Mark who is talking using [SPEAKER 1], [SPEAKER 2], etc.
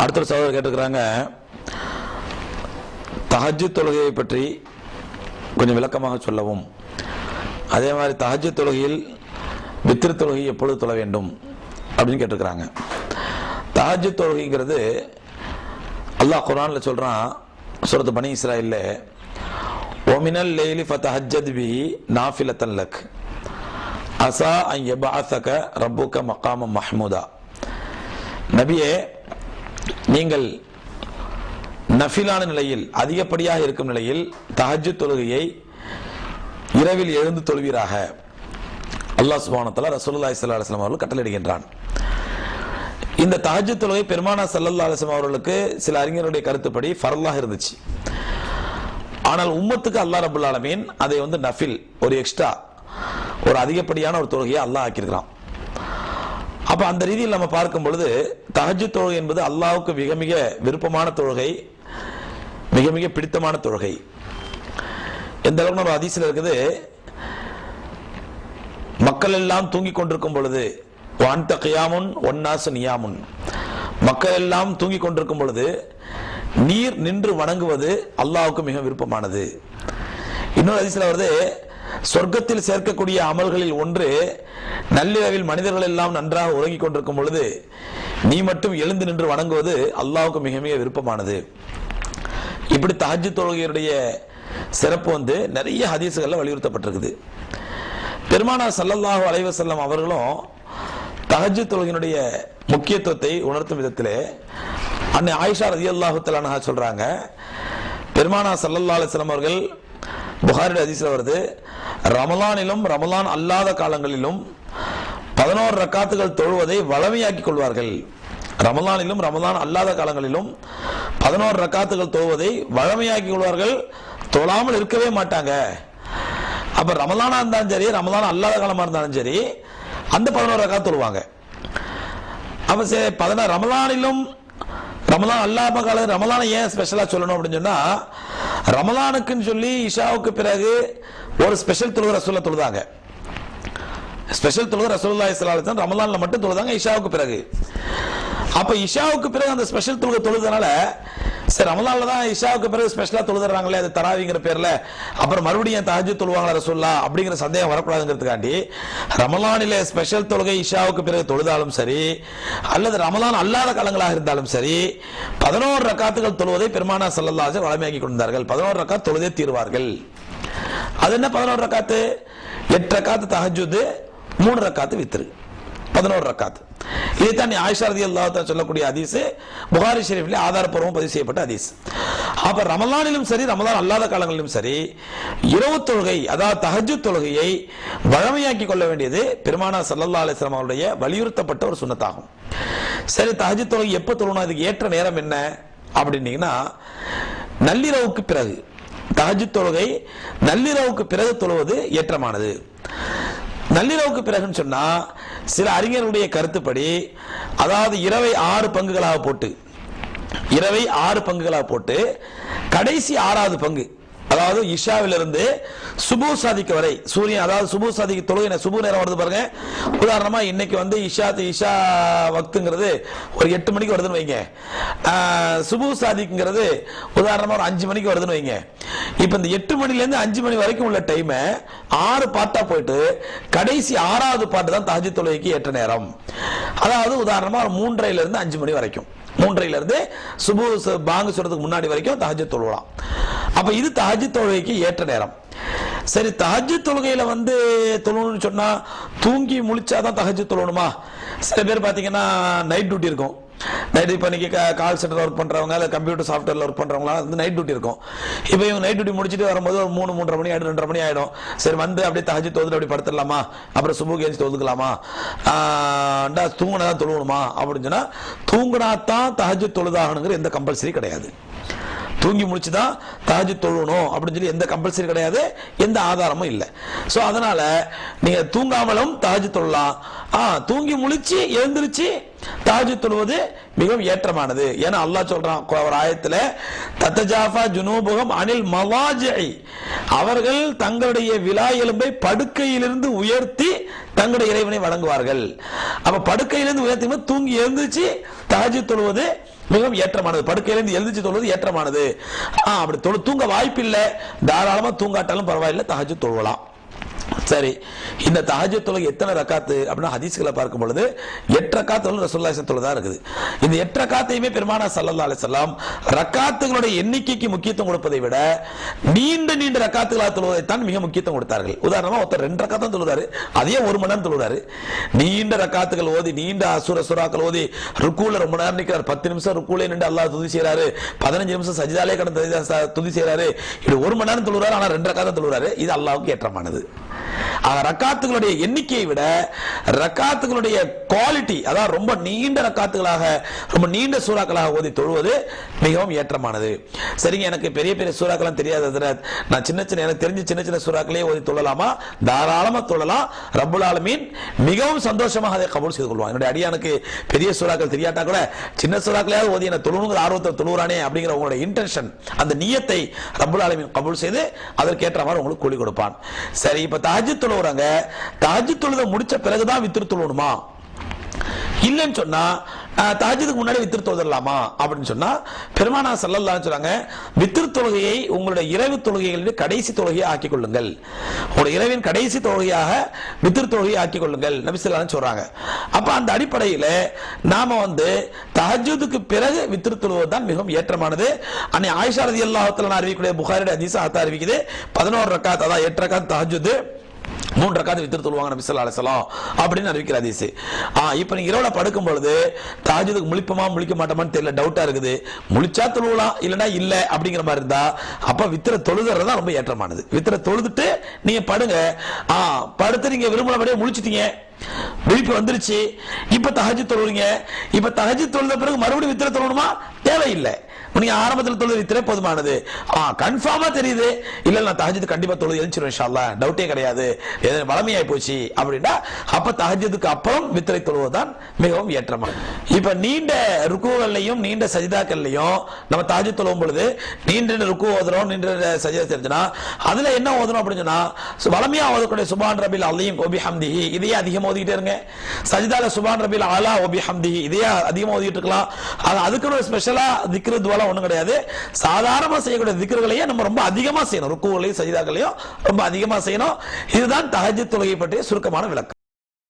[SPEAKER 1] அடுத்த ஒரு சகோதரர் கேட்டிருக்கிறாங்க தஹஜ்ஜு தொழுகையை பற்றி கொஞ்சம் விளக்கமாக சொல்லவும். அதே மாதிரி தஹஜ்ஜு தொழுகையில் வித்திரு தொழுகை எப்பொழுது தொழ வேண்டும் அப்படின்னு கேட்டிருக்கிறாங்க. தஹஜ்ஜு தொழுகைங்கிறது அல்லாஹ் குரானில் சொல்கிறான் சூரத்து பனி இஸ்ராயில் ஒமினல் லேலி ஃபத்தஹஜத் பிஹி நாஃபிலத்தன் லக். Adha an யபஅஸக ரப்புக மக்காம Mahmooda. நபியே நீங்கள் நஃபிலான நிலையில் அதிகப்படியாக இருக்கும் நிலையில் தஹஜு தொழுகையை இரவில் எழுந்து தொழுவீராக. அல்லாஹ் சுப்ஹானஹு வ தஆலா ரசூலுல்லாஹி அவர்கள் கட்டளையிடுகின்றான். இந்த தஹஜு தொழுகை பெருமானா சல்லல்லா அலைஹி அவர்களுக்கு சில அறிஞருடைய கருத்துப்படி ஃபரல்லாக இருந்துச்சு. ஆனால் உம்மத்துக்கு அல்லாஹ் ரபுல் ஆலமீன் அதை வந்து நஃபில் ஒரு எக்ஸ்ட்ரா ஒரு அதிகப்படியான ஒரு தொழுகையை அல்லாஹ் ஆக்கியிருக்கிறான். அப்ப அந்த ரீதியில் நம்ம பார்க்கும் பொழுது தஹஜ்ஜு தொழுகை என்பது அல்லாவுக்கு மிக மிக விருப்பமான தொழுகை மிக மிக பிடித்தமான தொழுகை. எந்த அளவுக்கு நம்ம அதிசயில் இருக்குது மக்கள் எல்லாம் தூங்கிக் கொண்டிருக்கும் பொழுது வான்த கியாமுன் ஒன்னாசு நியாமுன். மக்கள் எல்லாம் தூங்கிக் கொண்டிருக்கும் பொழுது நீர் நின்று வணங்குவது அல்லாவுக்கு மிக விருப்பமானது. இன்னொரு அதிசயில் வருது சொர்க்கத்தில் சேர்க்கக்கூடிய அமல்களில் ஒன்று நள்ளிரவில் மனிதர்கள் எல்லாம் நன்றாக உறங்கிக் கொண்டிருக்கும் பொழுது நீ மட்டும் எழுந்து நின்று வணங்குவது அல்லாவுக்கு மிக மிக விருப்பமானது. இப்படி தஹஜ்ஜு தொழுகையுடைய சிறப்பு வந்து நிறைய ஹதீசுகளில் வலியுறுத்தப்பட்டிருக்குது. பெருமானார் சல்லல்லாஹு அலைவசல்லம் அவர்களும் தஹஜ்ஜு தொழுகையினுடைய முக்கியத்துவத்தை உணர்த்தும் விதத்திலே அன்னை ஆயிஷா ரதி அல்லாஹு சொல்றாங்க பெருமானா சல்லல்லா அலைஹி அவர்கள் புகாரில் அதிசல வருது ரமலானிலும் ரமலான் அல்லாத காலங்களிலும் பதினோரு ரக்காத்துகள் தொழுவதை வளமையாக்கிக் கொள்வார்கள். ரமலானிலும் ரமலான் அல்லாத காலங்களிலும் பதினோரு ரக்காத்துகள் தொழுவதை வழமையாக்கிக் கொள்வார்கள். தொழாமல் இருக்கவே மாட்டாங்க. அப்ப ரமலானா இருந்தாலும் சரி ரமலான் அல்லாத காலமா இருந்தாலும் சரி அந்த பதினோரு ரக்கா தொழுவாங்க. அப்ப சரி பதினாறு ரமலானிலும் ரமலான் அல்லாம காலம் ரமலானை ஏன் ஸ்பெஷலா சொல்லணும் அப்படின்னு சொன்னா ரமலானுக்குன்னு சொல்லி இஷாவுக்கு பிறகு ஒரு ஸ்பெஷல் தொழுது ரசூல்லா தொழுதாங்க. ஸ்பெஷல் தொழுது ரசூலுல்லாஹி இஸ்லாத்தான் ரமலானில் மட்டும் தொழுதாங்க இஷாவுக்கு பிறகு. அப்போ இஷாவுக்கு பிறகு அந்த ஸ்பெஷல் தொழுகை தொழுதனால சரி ரமலான்ல தான் இஷாவுக்கு பிறகு ஸ்பெஷலாக தொழுதுறாங்களே அது தராவிங்கிற பேரில். அப்புறம் மறுபடியும் தஹஜு தொழுவாங்களா ரசூல்லா அப்படிங்கிற சந்தேகம் வரக்கூடாதுங்கிறதுக்காண்டி ரமலானில் ஸ்பெஷல் தொழுகை இஷாவுக்கு பிறகு தொழுதாலும் சரி அல்லது ரமலான் அல்லாத காலங்களாக இருந்தாலும் சரி பதினோரு ரக்காத்துகள் தொழுவதை பெருமானா சல்லல்லாஜர் வளமையாக்கி கொண்டார்கள் பதினோரு ரக்கா தொழுதே தீர்வார்கள். அது என்ன பதினோரு ரக்காத்து? எட்டு ரக்காத்து தஹஜுது மூணு ரக்காத்து வித்துரு பதினோரு ரக்காத்து. இதைத்தான் நீ ஆயிஷா ரதி அல்லாஹ் சொல்லக்கூடிய ஹதீஸ் புகாரி ஷெரீஃபில் ஆதாரப்பூர்வம் பதிவு செய்யப்பட்ட ஹதீஸ். அப்போ ரமலானிலும் சரி ரமலான் அல்லாத காலங்களிலும் சரி இரவு தொழுகை அதாவது தஹஜ்ஜு தொழுகையை வழமையாக்கி கொள்ள வேண்டியது பெருமானா சல்லல்லா அலிஸ்லாம் அவருடைய வலியுறுத்தப்பட்ட ஒரு சுண்ணத்தாகும். சரி தஹஜ்ஜு தொழுகை எப்போ தொழணும் அதுக்கு ஏற்ற நேரம் என்ன? அப்படின்னீங்கன்னா நள்ளிரவுக்கு பிறகு. தஹஜ்ஜு தொழுகை நள்ளிரவுக்கு பிறகு தொழுவது ஏற்றமானது. நள்ளிரவுக்கு பிறகுன்னு சொன்னா சில அறிஞர்களுடைய கருத்துப்படி அதாவது இரவை ஆறு பங்குகளாக போட்டு இரவை ஆறு பங்குகளாக போட்டு கடைசி ஆறாவது பங்கு அதாவது இஷாவிலிருந்து சுபு சாதிக்கு வரை சூரியன் அதாவது சுபு சாதிக்கு தொழுகை சுபு நேரம் வருது பாருங்க. உதாரணமா இன்னைக்கு வந்து இஷா இஷா வக்துங்கிறது ஒரு எட்டு மணிக்கு வருதுன்னு வைங்க. சுபு சாதிக்குங்கிறது உதாரணமா ஒரு அஞ்சு மணிக்கு வருதுன்னு வைங்க. இப்போ இந்த எட்டு மணிலேருந்து அஞ்சு மணி வரைக்கும் உள்ள டைமை ஆறு பாட்டா போயிட்டு கடைசி ஆறாவது பாட்டு தான் தஹஜி தொழுகைக்கு ஏற்ற நேரம். அதாவது உதாரணமா ஒரு மூன்றரைல அஞ்சு மணி வரைக்கும். மூன்றையில இருந்து சுபு பாங்கு சொல்றதுக்கு முன்னாடி வரைக்கும் தஹஜ்ஜு தொழுவலாம் அப்ப இது தஹஜ்ஜு தொழுகைக்கு ஏற்ற நேரம். சரி தஹஜ்ஜு தொழுகையில வந்து தொழணும்னு சொன்னா தூங்கி முழிச்சாதான் தஹஜ்ஜு தொழணுமா? சில பேர் பாத்தீங்கன்னா நைட் டியூட்டி இருக்கும். நைட் இப்போ இன்னைக்கு கால் சென்டர் ஒர்க் பண்றவங்க இல்லை கம்ப்யூட்டர் சாஃப்ட்வேர்ல ஒர்க் பண்ணுறவங்களாம் வந்து நைட் டியூட்டி இருக்கும். இப்போ இவங்க நைட் டியூட்டி முடிச்சுட்டு வரும்போது ஒரு மூணு மூன்றரை மணி ஆயிடும் ரெண்டரை மணி ஆயிடும். சரி வந்து அப்படியே தகஜி தொழுது அப்படி படுத்துடலாமா? அப்புறம் சுபு கேஞ்சி தொழுதுக்கலாமா? ஆண்டா தூங்கினா தான் தொழுவணுமா? அப்படின்னு சொன்னா தூங்கினா தான் தகஜி தொழுதாகணுங்கிற எந்த கம்பல்சரி கிடையாது. தூங்கி முடிச்சு தான் தஹஜ்ஜு தொழுணும் அப்படின்னு சொல்லி எந்த கம்பல்சரி கிடையாது எந்த ஆதாரமும் இல்லை. ஸோ அதனால நீங்க தூங்காமலும் தாஜு தொழலாம். ஆ தூங்கி முழிச்சு எழுந்திருச்சு தஹஜ்ஜுத் தொழுவது மிகவும் ஏற்றமானது. ஏன்னா அல்லாஹ் சொல்றான் ஒரு ஆயத்துல தத்தஜாஃபா ஜுனூபுகம் அனில் மவாஜை அவர்கள் தங்களுடைய விழா எலும்பை படுக்கையிலிருந்து உயர்த்தி தங்களுடைய இறைவனை வழங்குவார்கள் அப்ப படுக்கையிலிருந்து உயர்த்தி தூங்கி எழுந்துச்சு தாஜி தொழுவது மிகவும் ஏற்றமானது. படுக்கையிலிருந்து எழுந்துச்சு தொழுவது ஏற்றமானது. அப்படி தொழு தூங்க வாய்ப்பில்லை. தாராளமா தூங்காட்டாலும் பரவாயில்லை தஹஜ்ஜுத் தொழுவலாம். சரி இந்த தஹஜ்ஜுத் தொழுகை எத்தனை ரக்காத்து? அப்படின்னா ஹதீஸ்களை பார்க்கும் பொழுது எட்டு ரக்காத்து வந்து ரசூலுல்லாஹி தான் இருக்குது. இந்த எட்டு ரக்காத்தையுமே பெருமானா சல்லா அலைஹி ரக்காத்துகளுடைய எண்ணிக்கைக்கு முக்கியத்துவம் கொடுப்பதை விட நீண்ட நீண்ட ரக்காத்துகளாக தொழுவதை தான் மிக முக்கியத்துவம் கொடுத்தார்கள். உதாரணமாக ஒருத்தர் ரெண்டு ரக்காத்தான் தொழுதாரு அதையே ஒரு மணி நேரம் தொழுதாரு. நீண்ட ரக்காத்துகள் ஓதி நீண்ட அசுர சுறாக்கள் ஓதி ருக்கூல ரொம்ப நேரம் நிற்கிறார் பத்து நிமிஷம் ருக்கூலே நின்று அல்லாஹ் துதி செய்கிறாரு பதினஞ்சு நிமிஷம் சஜிதாலே கடந்து துதி செய்கிறாரு இது ஒரு மணி நேரம் தொழுறாரு ஆனால் ரெண்டு ரக்காத்தான் தொழுறாரு. இது அல்லாவுக்கு ஏற்றமானது. ஆக ரக்காத்துகளுடைய எண்ணிக்கையை விட ரக்காத்துகளுடைய குவாலிட்டி அதாவது ரொம்ப நீண்ட ரக்காத்துகளாக ரொம்ப நீண்ட சூறாக்களாக ஓதி தொழுவது மிகவும் ஏற்றமானது. சரிங்க எனக்கு பெரிய பெரிய சூறாக்கெல்லாம் தெரியாது நான் சின்ன சின்ன எனக்கு தெரிஞ்ச சின்ன சின்ன சூறாக்களே ஓதி தொழலாமா? தாராளமாக தொழலாம். ரப்புல் ஆலமீன் மிகவும் சந்தோஷமாக அதை கபூல் செய்து கொள்வான். என்னுடைய அடியானுக்கு பெரிய சூறாக்கள் தெரியாட்டா கூட சின்ன சூறாக்களையாவது ஓதி என்ன தொழுணுங்கிற ஆர்வத்தை தொழுகிறானே அப்படிங்கிற உங்களுடைய இன்டென்ஷன் அந்த நீயத்தை ரப்புல் ஆலமீன் கபூல் செய்து அதற்கேற்ற மாதிரி உங்களுக்கு கூலி கொடுப்பான். சரி இப்போ தாஜி தொழுவுறாங்க தாஜி தொழுத முடிச்ச பிறகுதான் வித்திரு தொழுணுமா இல்லைன்னு சொன்னா தாஜிதுக்கு முன்னாடி வித்திரு தொழுதலாமா அப்படின்னு சொன்னா பெருமானா சல்லல்லாஹு சொல்றாங்க வித்திரு தொழுகையை உங்களுடைய இரவு தொழுகைகளின் கடைசி தொழுகையை ஆக்கிக் கொள்ளுங்கள். உங்களுடைய இரவின் கடைசி தொழுகையாக வித்திரு தொழுகையை ஆக்கிக் கொள்ளுங்கள். நபி சொல்றாங்க. அப்ப அந்த அடிப்படையில் நாம வந்து தஹஜுதுக்கு பிறகு வித்திரு தொழுவது தான் மிகவும் ஏற்றமானது. அன்னை ஆயிஷா ரலியல்லாஹு தஆலா அறிவிக்கக்கூடிய புகாரிட ஹதீஸ் அறிவிக்குது. 11 ரக்காத் அதான் 8 ரக்காத் தஹஜுத் மூன்று ரக்காத்து வித்திர தொழுவாங்க நபி ஸல்லல்லாஹு அலைஹி அப்படின்னு அறிவிக்கிற அதிசு ஆ இப்போ நீங்க இரவுல படுக்கும் பொழுது தஹஜ்ஜுதுக்கு முழிப்போமா முழிக்க மாட்டோமான்னு தெரியல டவுட்டா இருக்குது. முழிச்சா தொழுவலாம் இல்லைனா இல்ல அப்படிங்கிற மாதிரி இருந்தா அப்ப வித்திர தொழுதுறது தான் ரொம்ப ஏற்றமானது. வித்திர தொழுதுட்டு நீங்க படுங்க. ஆ படுத்து நீங்க விரும்பினபடியே முழிச்சிட்டீங்க. விழிப்பு வந்துருச்சு. இப்ப தகஜி தொழுவீங்க இப்ப தகஜி தொழுத பிறகு மறுபடியும் வித்திர தொழணுமா? தேவையில்லை. நீங்க ஆரம்பத்தில் தொழுது வித்திர போதுமானது. ஆ கன்ஃபார்மா தெரியுது. இல்ல நான் தஹஜ்ஜுக்கு கண்டிப்பா தொழுது எழுச்சிரும் டவுட்டே கிடையாது. இது வளமையாய் போச்சு அப்படின்னா அப்ப தஹஜ்ஜுக்கு அப்புறம் வித்திரை தொழுவதுதான் மிகவும் ஏற்றமா. இப்ப நீண்ட ருக்குவல்லையும் நீண்ட சஜிதாக்கள்லையும் நம்ம தஹஜ் தொழுவும் பொழுது நீண்ட ருக்கு ஓதுறோம் நீண்ட சஜிதா தெரிஞ்சுனா அதுல என்ன ஓதுறோம் அப்படின்னு சொன்னா வளமையா ஓதக்கூடிய சுபான் ரபில் அல்லையும் கோபி ஹம்திஹி இதையே அதிகமா ஓதிக்கிட்டே இருங்க. சஜிதால சுபான் ரபில் ஆலா ஓபி ஹம்திஹி இதையே அதிகமா ஓதிட்டு இருக்கலாம். அதுக்குன்னு ஒரு திக்ரு துவலாம் ஒண்ணும் கிடையாது. சாதாரணமா செய்யக்கூடிய திக்ருகளையே நம்ம ரொம்ப அதிகமா செய்யணும். ருக்குகளையும் சஜிதாக்களையும் ரொம்ப அதிகமா செய்யணும். இதுதான் தகஜி தொழுகை பற்றிய சுருக்கமான விளக்கம்.